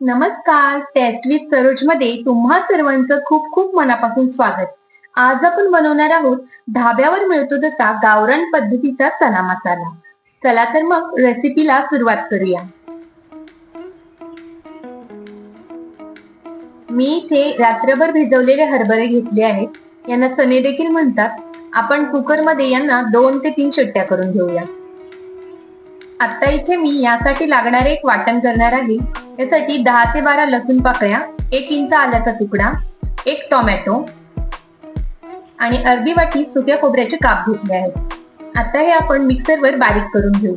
नमस्कार taste with सरोजमध्ये तुम्हा सर्वांचं खूप खूप मनापासून स्वागत. आज आपण बनवणार आहोत ढाब्यावर मिळतो तसा गावरान पद्धतीचा चना मसाला. चला तर मग रेसिपीला सुरुवात करूया. मी इथे रात्रभर भिजवलेले हरभरे घेतले आहेत. यांना चणे देखील म्हणतात. आपण कुकरमध्ये यांना दोन ते तीन शिट्ट्या करून घेऊया. आता इथे मी यासाठी लागणारे एक वाटण करणार आहे. यासाठी दहा ते बारा लसूण पाकळ्या एक इंच आल्याचा तुकडा एक टोमॅटो आणि अर्धी वाटी सुक्या खोबऱ्याचे काप घेतले आहेत. आता हे आपण मिक्सरवर बारीक करून घेऊ.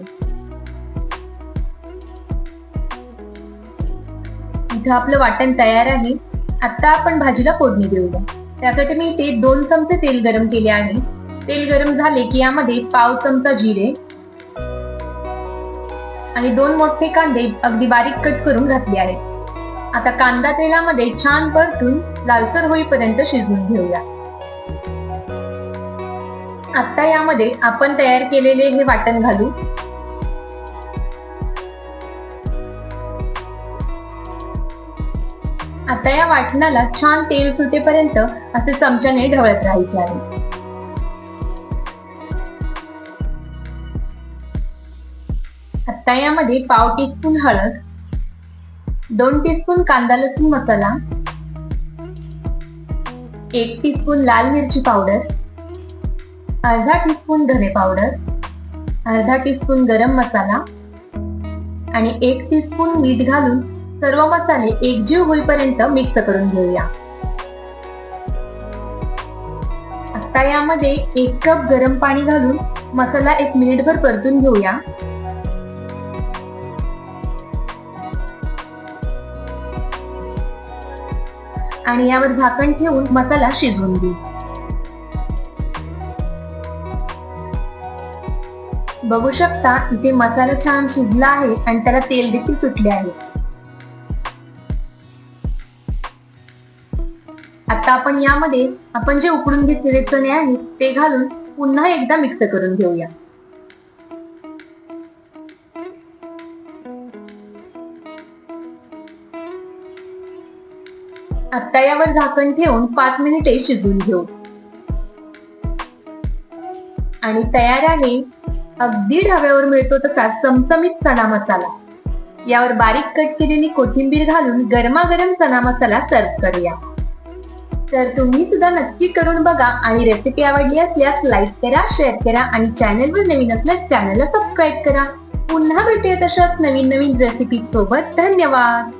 इथं आपलं वाटण तयार आहे. आता आपण भाजीला फोडणी देऊया. त्यासाठी मी इथे दोन चमचे तेल गरम केले आहे. तेल गरम झाले की यामध्ये पाव चमचा जिरे आणि दोन मोठे कांदे अगदी बारीक कट करून घातले आहेत. आता कांदा तेलामध्ये छान परतून लालसर होईपर्यंत शिजवून घेऊया. आता यामध्ये आपण तयार केलेले हे वाटण घालू. आता या वाटणाला छान तेल सुटेपर्यंत असे चमच्याने ढवळत राहायचे आहे. आता यामध्ये पाव टीस्पून हळद दोन टीस्पून कांदा लसूण मसाला एक टीस्पून लाल मिरची पावडर अर्धा टीस्पून धने पावडर अर्धा टीस्पून गरम मसाला आणि एक टीस्पून मीठ घालून सर्व मसाले एकजीव होईपर्यंत मिक्स करून घेऊया. आता यामध्ये एक कप गरम पाणी घालून मसाला एक मिनिटभर परतून घेऊया. आणि यावर झाकण ठेवून मसाला शिजवून घेऊ बघू शकता इथे मसाला छान शिजला आहे आणि त्याला तेल देखील सुटले आहे. आता आपण यामध्ये आपण जे उकडून घेतलेले चणे आहेत ते घालून पुन्हा एकदा मिक्स करून घेऊया. आता यावर झाकण ठेवून पाच मिनिटे शिजून घेऊ. आणि तयार आहे अगदी ढाब्यावर मिळतो तसा चमचमीत चना मसाला. यावर बारीक कट केलेली कोथिंबीर घालून गरमागरम चना मसाला सर्व करूया. तर तुम्ही सुद्धा नक्की करून बघा आणि रेसिपी आवडली असल्यास लाईक करा शेअर करा आणि चॅनलवर नवीन असल्यास चॅनलला सबस्क्राईब करा. पुन्हा भेटूया तशाच नवीन नवीन रेसिपी सोबत. धन्यवाद!